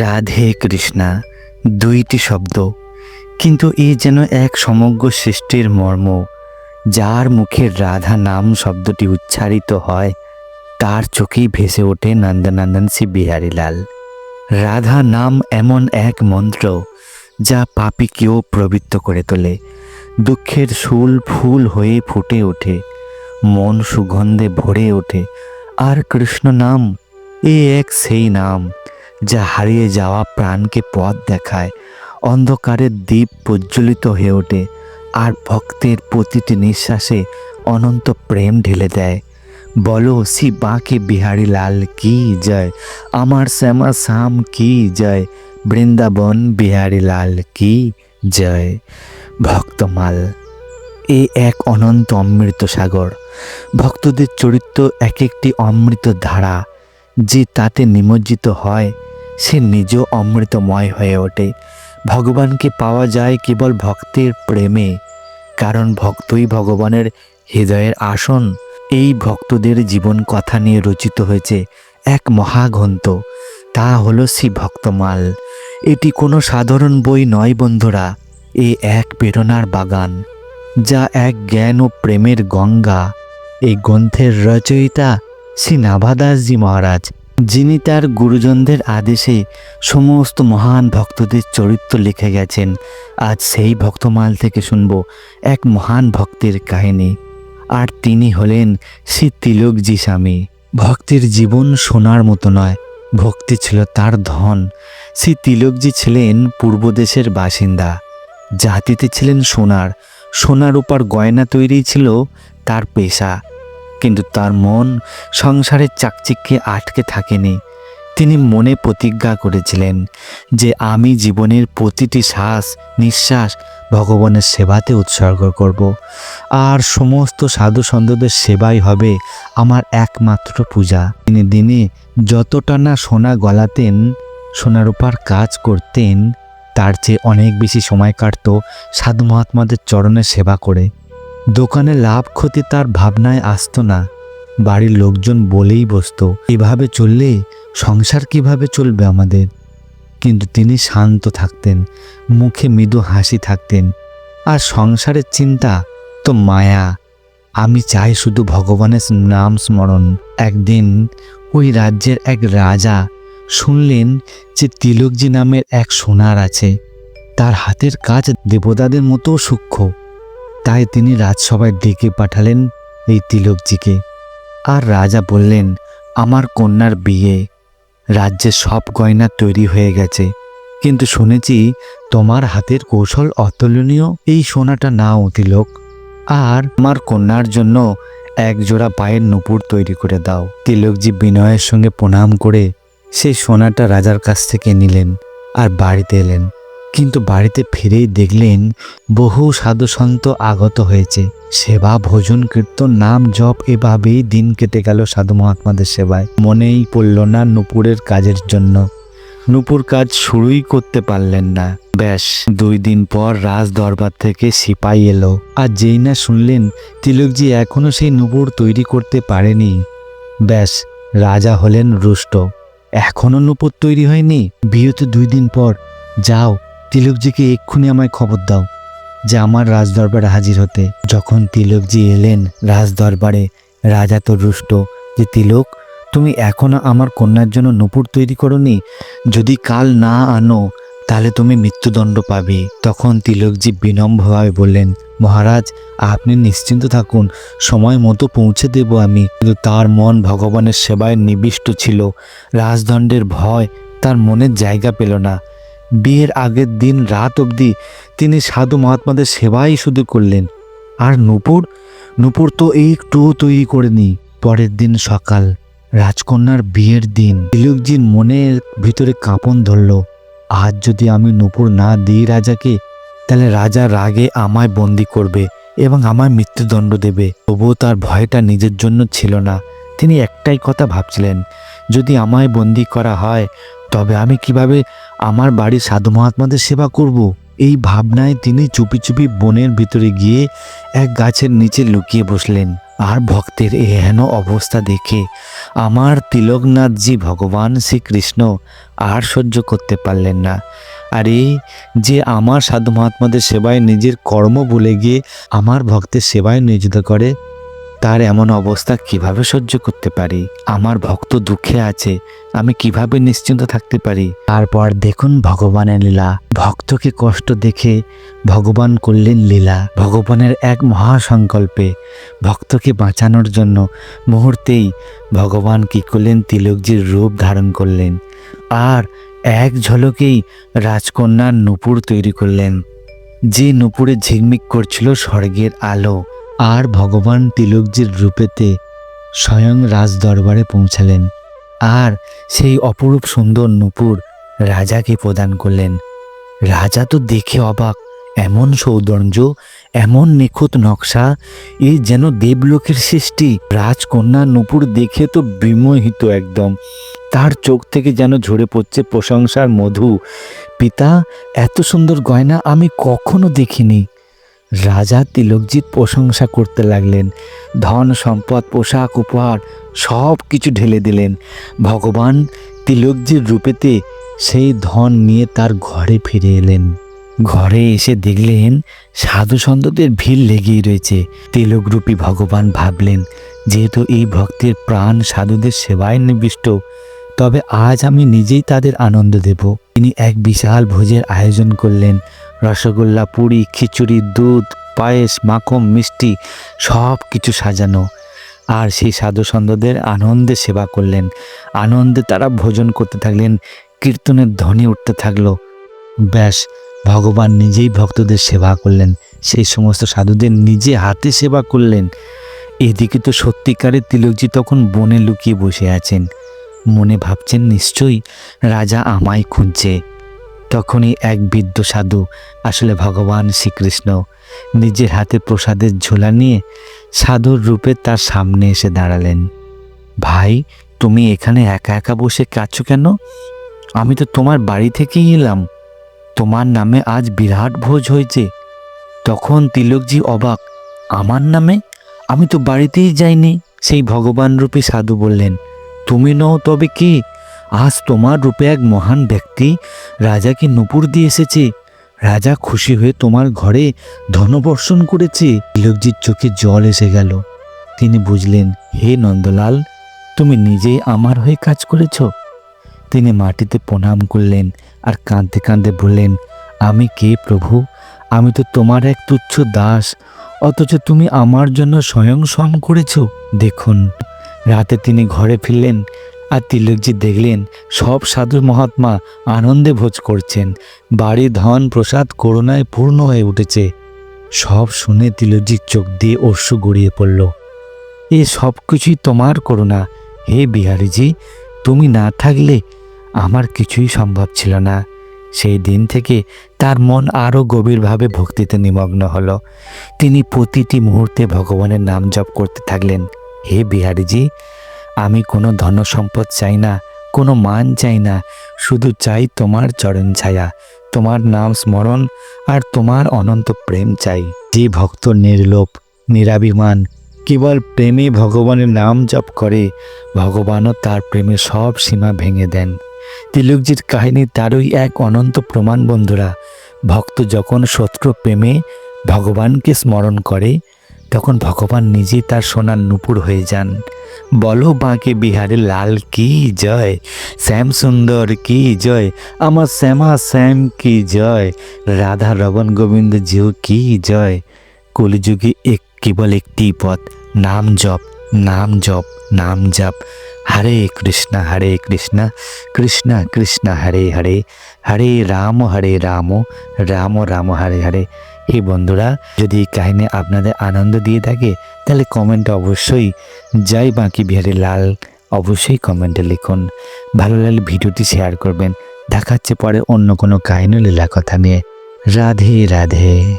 রাধে কৃষ্ণা, দুইটি শব্দ। কিন্তু এ যেন এক সমগ্র সৃষ্টির মর্ম, যার মুখে রাধা নাম শব্দটি উচ্চারিত হয়, তার চোখেই ভেসে ওঠে নন্দনন্দন শ্রী বিহারীলাল। রাধা নাম এমন এক মন্ত্র, যা পাপিকেও প্রবৃত্ত করে তোলে। দুঃখের শুল ফুল হয়ে ফুটে ওঠে, মন সুগন্ধে ভরে ওঠে, আর কৃষ্ণ নাম, এ এক সেই নাম। যা হারিয়ে যাওয়া প্রাণকে পথ দেখায়। অন্ধকারের দ্বীপ প্রজ্বলিত হয়ে ওঠে, আর ভক্তের প্রতিটি নিঃশ্বাসে অনন্ত প্রেম ঢেলে দেয়। বলো, সি বাঁকে বিহারী লাল, কি জয়? আমার শ্যামা শ্যাম কি জয়? বৃন্দাবন বিহারী লাল, কি জয়? ভক্তমাল, এ এক অনন্ত অমৃত সাগর। ভক্তদের চরিত্র এক একটি অমৃত ধারা, যে তাতে নিমজ্জিত হয় সে নিজ অমৃতময় হয়ে ওঠে। ভগবানকে পাওয়া যায় কেবল ভক্তের প্রেমে, কারণ ভক্তই ভগবানের হৃদয়ের আসন। এই ভক্তদের জীবন কথা নিয়ে রচিত হয়েছে এক মহাগ্রন্থ, তা হলো শ্রী ভক্তমাল এটি কোনো সাধারণ বই নয় বন্ধুরা, এ এক প্রেরণার বাগান, যা এক জ্ঞান ও প্রেমের গঙ্গা। এই গ্রন্থের রচয়িতা শ্রী নাভাদাসজি মহারাজ। যিনি তার গুরুজনদের আদেশে সমস্ত মহান ভক্তদের চরিত্র লিখে গেছেন, আজ সেই ভক্তমাল থেকে শুনব এক মহান ভক্তের কাহিনী। আর তিনি হলেন শ্রী তিলকজি স্বামী। ভক্তির জীবন সোনার মতো নয়, ভক্তি ছিল তার ধন। শ্রী তিলকজি ছিলেন পূর্বদেশের বাসিন্দা। জাতিতে ছিলেন সোনার। সোনার উপর গয়না তৈরি ছিল তার পেশা। কিন্তু তার মন সংসারের চাকচিক্যে আটকে থাকেনি। তিনি মনে প্রতিজ্ঞা করেছিলেন যে আমি জীবনের প্রতিটি শ্বাস, নিঃশ্বাস ভগবানের সেবাতে উৎসর্গ করব। আর সমস্ত সাধু সন্তদের সেবাই হবে আমার একমাত্র পূজা। তিনি দিনে যতটা না সোনা গলাতেন সোনার উপর কাজ করতেন, তার চেয়ে অনেক বেশি সময় কাটত সাধু মহাত্মাদের চরণে সেবা করে। দোকানে লাভ ক্ষতি তার ভাবনায় আসতো না। বাড়ির লোকজন বলেই বসতো, এভাবে চললে সংসার কীভাবে চলবে আমাদের? কিন্তু তিনি শান্ত থাকতেন, মুখে মৃদু হাসি থাকতেন। আর সংসারের চিন্তা তো মায়া। আমি চাই শুধু ভগবানের নাম স্মরণ। একদিন ওই রাজ্যের এক রাজা শুনলেন যে তিলকজি নামের এক সোনার আছে। তার হাতের কাজ দেবতাদের মতো সূক্ষ্ম। তাই তিনি রাজসভায় ডেকে পাঠালেন এই তিলকজিকে। আর রাজা বললেন, আমার কন্যার বিয়ে। রাজ্যে সব গয়না তৈরি হয়ে গেছে। কিন্তু শুনেছি তোমার হাতের কৌশল অতুলনীয়। এই সোনাটা নাও তিলক। আর আমার কন্যার জন্য এক জোড়া পায়ের নুপুর তৈরি করে দাও। তিলকজি বিনয়ের সঙ্গে প্রণাম করে সেই সোনাটা রাজার কাছ থেকে নিলেন আর বাড়িতে এলেন। কিন্তু বাড়িতে ফিরেই দেখলেন বহু সাধুসন্ত আগত হয়েছে। সেবা, ভোজন, কীর্তন, নাম জপ এভাবেই দিন কেটে গেল সাধু মহাত্মাদের সেবায়। মনেই পড়ল না নুপুরের কাজের জন্য। নুপুর কাজ শুরুই করতে পারলেন না। ব্যাস, দুই দিন পর রাজ দরবার থেকে সিপাই এলো। আর যেই না শুনলেন, তিলকজি এখনও সেই নুপুর তৈরি করতে পারেনি। ব্যাস, রাজা হলেন রুষ্ট। এখনও নুপুর তৈরি হয়নি? বিয়েতে দুই দিন পর। যাও তিলকজিকে এক্ষুনি আমায় খবর দাও যে আমার রাজদরবারে হাজির হতে। যখন তিলকজি এলেন রাজদরবারে, রাজা তো রুষ্ট যে, তিলক, তুমি এখনও আমার কন্যার জন্য নুপুর তৈরি করনি? যদি কাল না আনো, তাহলে তুমি মৃত্যুদণ্ড পাবে। তখন তিলকজি বিনম্রভাবে বললেন, মহারাজ, আপনি নিশ্চিন্ত থাকুন, সময় মতো পৌঁছে দেব আমি। কিন্তু তার মন ভগবানের সেবায় নিবিষ্ট ছিল। রাজদণ্ডের ভয় তার মনের জায়গা পেল না। বিয়ের আগের দিন রাত অবধি তিনি সাধু মহাত্মাদের সেবাই শুধু করলেন। আর নূপুর? নূপুর তো একটুও তৈরি করেনি। পরের দিন সকাল, রাজকন্যার বিয়ের দিন। তিলকজির মনের ভিতরে কাঁপন ধরল। আজ যদি আমি নূপুর না দিই রাজাকে, তাহলে রাজা রাগে আমায় বন্দি করবে এবং আমায় মৃত্যুদণ্ড দেবে। তবুও তার ভয়টা নিজের জন্য ছিল না। তিনি একটাই কথা ভাবছিলেন, যদি আমায় বন্দি করা হয়, তবে আমি কীভাবে আমার বাড়ির সাধু মহাত্মাদের সেবা করব। এই ভাবনায় তিনি চুপি চুপি বনের ভিতরে গিয়ে এক গাছের নিচে লুকিয়ে বসলেন। আর ভক্তের এহেন অবস্থা দেখে আমার তিলকনাথজি ভগবান শ্রীকৃষ্ণ আর সহ্য করতে পারলেন না। আরে, যে আমার সাধু মহাত্মাদের সেবায় নিজের কর্ম বলে গিয়ে আমার ভক্তের সেবায় নিয়োজিত করে তার এমন অবস্থা কীভাবে সহ্য করতে পারি? আমার ভক্ত দুঃখে আছে, আমি কীভাবে নিশ্চিন্ত থাকতে পারি? তারপর দেখুন ভগবানের লীলা। ভক্তকে কষ্ট দেখে ভগবান করলেন লীলা। ভগবানের এক মহাসংকল্পে ভক্তকে বাঁচানোর জন্য মুহূর্তেই ভগবান কি করলেন? তিলকজির রূপ ধারণ করলেন। আর এক ঝলকেই রাজকন্যার নূপুর তৈরি করলেন। যে নূপুরে ঝিকমিক করছিল স্বর্গের আলো। আর ভগবান তিলকজির রূপেতে স্বয়ং রাজ দরবারে পৌঁছালেন আর সেই অপরূপ সুন্দর নূপুর রাজাকে প্রদান করলেন। রাজা তো দেখে অবাক, এমন সৌন্দর্য, এমন নিখুঁত নকশা এই যেন দেবলোকের সৃষ্টি। রাজকন্যা নূপুর দেখে তো বিমোহিত একদম, তার চোখ থেকে যেন ঝরে পড়ছে প্রশংসার মধু। পিতা, এত সুন্দর গয়না আমি কখনো দেখিনি। রাজা তিলকজিৎ প্রশংসা করতে লাগলেন। ধন, সম্পদ, পোশাক, উপহার সব কিছু ঢেলে দিলেন। ভগবান তিলকজির রূপেতে সেই ধন নিয়ে তার ঘরে ফিরে এলেন। ঘরে এসে দেখলেন সাধু সন্তদের ভিড় লেগেই রয়েছে। তিলকরূপী ভগবান ভাবলেন, যেহেতু এই ভক্তের প্রাণ সাধুদের সেবায় নিবিষ্ট, তবে আজ আমি নিজেই তাদের আনন্দ দেব। তিনি এক বিশাল ভোজের আয়োজন করলেন। রসগোল্লা, পুরি, খিচুড়ি, দুধ, পায়েস, মাখন, মিষ্টি সব কিছু সাজানো। আর সেই সাধু সন্তদের আনন্দে সেবা করলেন। আনন্দে তারা ভোজন করতে থাকলেন, কীর্তনের ধ্বনি উঠতে থাকল। ব্যাস, ভগবান নিজেই ভক্তদের সেবা করলেন। সেই সমস্ত সাধুদের নিজে হাতে সেবা করলেন। এদিকে তো সত্যিকারের তিলকজি তখন বনে লুকিয়ে বসে আছেন। মনে ভাবছেন, নিশ্চয়ই রাজা আমায় খুঁজছে। তখনই এক বৃদ্ধ সাধু আসলে ভগবান শ্রীকৃষ্ণ নিজের হাতে প্রসাদের ঝোলা নিয়ে সাধুর রূপে তার সামনে এসে দাঁড়ালেন। ভাই, তুমি এখানে একা একা বসে কাছো কেন? আমি তো তোমার বাড়ি থেকেই এলাম। তোমার নামে আজ বিরাট ভোজ হয়েছে। তখন তিলকজি অবাক, আমার নামে? আমি তো বাড়িতেই যাইনি। সেই ভগবান রূপী সাধু বললেন, তুমি নও, তবে কি? আজ তোমার রূপে এক মহান ব্যক্তি রাজাকে নুপুর দিয়ে এসেছে। রাজা খুশি হয়ে তোমার ঘরে ধনবর্ষণ করেছে। তিলকজির চোখে জল এসে গেল। তিনি বুঝলেন, হে নন্দলাল, তুমি নিজেই আমার হয়ে কাজ করেছ। তিনি মাটিতে প্রণাম করলেন আর কাঁদতে কাঁদতে বললেন, আমি কে প্রভু? আমি তো তোমার এক তুচ্ছ দাস, অথচ তুমি আমার জন্য স্বয়ং সম করেছ। দেখুন, রাতে তিনি ঘরে ফিরলেন। আর তিলকজি দেখলেন সব সাধু মহাত্মা আনন্দে ভোজ করছেন। বাড়ি ধন প্রসাদ করুণায় পূর্ণ হয়ে উঠেছে। সব শুনে তিলকজির চোখ দিয়ে অশ্রু গড়িয়ে পড়ল। এ সব কিছুই তোমার করুণা। হে বিহারীজি, তুমি না থাকলে আমার কিছুই সম্ভব ছিল না। সেই দিন থেকে তার মন আরও গভীরভাবে ভক্তিতে নিমগ্ন হলো। তিনি প্রতিটি মুহূর্তে ভগবানের নাম জপ করতে থাকলেন। হে বিহারীজি আমি কোনো ধন সম্পদ চাই না, কোনো মান চাই না, শুধু চাই তোমার চরণ ছায়া, তোমার নাম স্মরণ আর তোমার অনন্ত প্রেম চাই। যে ভক্ত নির্লোপ, নিরাভিমান, কেবল প্রেমে ভগবানের নাম জপ করে, ভগবানও তার প্রেমে সব সীমা ভেঙে দেন। তিলকজির কাহিনী তারই এক অনন্ত প্রমাণ, বন্ধুরা। ভক্ত যখন শত্রু প্রেমে ভগবানকে স্মরণ করে তখন ভগবান নিজেই তার সোনার নুপুর হয়ে যান। বলো বাঁকে বিহারে লাল কি জয়? শ্যাম সুন্দর কি জয়? আমার শ্যামা শ্যাম কি জয়? রাধা রবণ গোবিন্দ জিউ কি জয়? কলিযুগে এক কেবল একটি পথ, নাম জপ নাম জপ নাম জপ। হরে কৃষ্ণ হরে কৃষ্ণ কৃষ্ণ কৃষ্ণ, হরে হরে। হরে রাম হরে রাম রাম রাম, হরে হরে। এই বন্ধুরা, যদি এই কাহিনী আপনাদের আনন্দ দিয়ে থাকে, তাহলে কমেন্টে অবশ্যই যাই বাঁকি বিহারি লাল অবশ্যই কমেন্টে লিখুন। ভালো লাগলে ভিডিওটি শেয়ার করবেন। দেখাচ্ছে পরে অন্য কোনো কাহিনী লীলা কথা নিয়ে। রাধে রাধে।